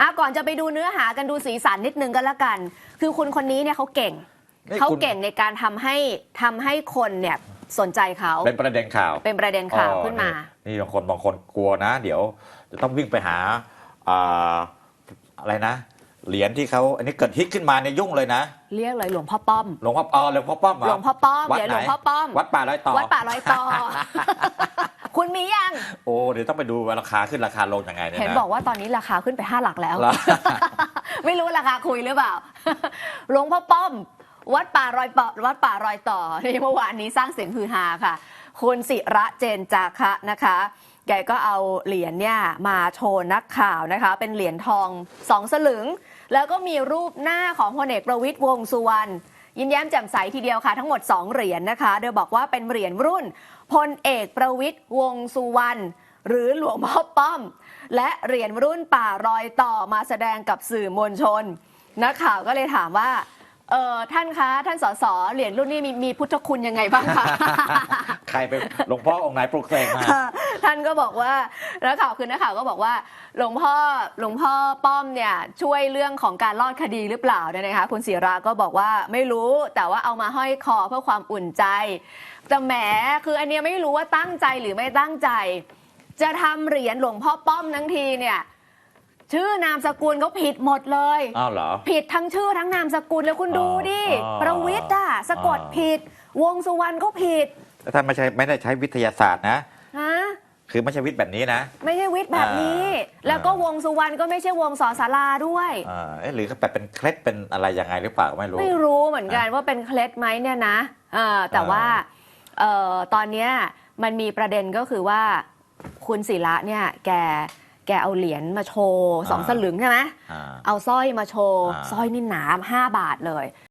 อะก่อนจะไปดูเนื้อหากันดูสีสันนิดนึงก็แล้วกัน คือคุณคนนี้เนี่ยเขาเก่งนี่เขาคุณเก่งในการทำให้ทำให้คนเนี่ยสนใจเขาเป็นประเด็นข่าวเป็นประเด็นข่าวขึ้นมานี่บางคนบางคนกลัวนะ เดี๋ยวจะต้องวิ่งไปหาอ่าอะไรนะ เหรียญที่เขาอันนี้เกิดฮิตขึ้นมาในยยุ่งเลยนะเรียกเลยหลวงพ่อป้อม หลวงพ่ออ๋อหลวงพ่อป้อมเรหลวงพ่อป้อมวัดเดี๋ยวไหหนลวงพ่อป้อม วัดป่าร้อยต่อ วัดป่าร้อยต่อ คุณมียัง โอ้เดี๋ยวต้องไปดูว่าราคาขึ้นราคาลงยังไงเนี่ยเห็นนะบอกว่าตอนนี้ราคาขึ้นไปห้าหลักแล้ว เหรอ ไม่รู้ราคาคุยหรือเปล่า หลวงพ่อป้อม วัดป่ารอยปอวัดป่ารอยต่อในเมื่อวานนี้สร้างเสียงฮือฮาค่ะ คุณศิระเจนจาคะนะคะแกก็เอาเหรียญเนี่ยมาโชว์นักข่าวนะคะ เป็นเหรียญทองสองสลึง แล้วก็มีรูปหน้าของพลเอกประวิตยวงษ์สุวรรณ ยิ้มแย้มแจ่มใสทีเดียวค่ะ ทั้งหมด 2 เหรียญนะคะ โดยบอกว่าเป็นเหรียญรุ่นพลเอกประวิตยวงษ์สุวรรณหรือหลวงพ่อป้อม และเหรียญรุ่นป่ารอยต่อมาแสดงกับสื่อมวลชนนักข่าวก็เลยถามว่าเออท่านคะท่านสสเหรียญรุ่นนี้มีมีพุทธคุณยังไงบ้างคะ ใครเป็นหลวงพ่อองค์ไหนปลุกเสกมา ท่านก็บอกว่านักข่าวคือนักข่าวก็บอกว่าหลวงพ่อหลวงพ่อป้อมเนี่ยช่วยเรื่องของการรอดคดีหรือเปล่าเนี่ยนะคะคุณศิราก็บอกว่าไม่รู้แต่ว่าเอามาห้อยคอเพื่อความอุ่นใจ แต่แหมคืออันเนี้ยไม่รู้ว่าตั้งใจหรือไม่ตั้งใจ จะทำเหรียญหลวงพ่อป้อมทั้งทีเนี่ยชื่อนามสกุลเขาผิดหมดเลย อ้าวเหรอ ผิดทั้งชื่อทั้งนามสกุลแล้วคุณดูดิ อ๋อประวิทย์อะสะกดอ๋อ ผิด วงสุวรรณก็ผิด แล้วท่านไม่ใช่ไม่ได้ใช้วิทยาศาสตร์นะฮะ คือไม่ใช่วิทย์แบบนี้นะ ไม่ใช่วิทย์แบบนี้อ่าแล้วก็วงสุวรรณก็ไม่ใช่วงสอสาราด้วยอ่าเอ๊ะหรือเขาแบบเป็นเคล็ดเป็นอะไรยังไงหรือเปล่าไม่รู้ ไม่รู้เหมือนกันว่าเป็นเคล็ดไหมเนี่ยนะเออแต่อ่าว่าเอ่อตอนเนี้ยมันมีประเด็นก็คือว่าคุณศิระเนี่ยแกแกเอาเหรียญมาโชว์สองสลึงใช่ไหมอ่าเอาสร้อยมาโชว์อ่าสร้อยนี่หนาห้าบาทเลย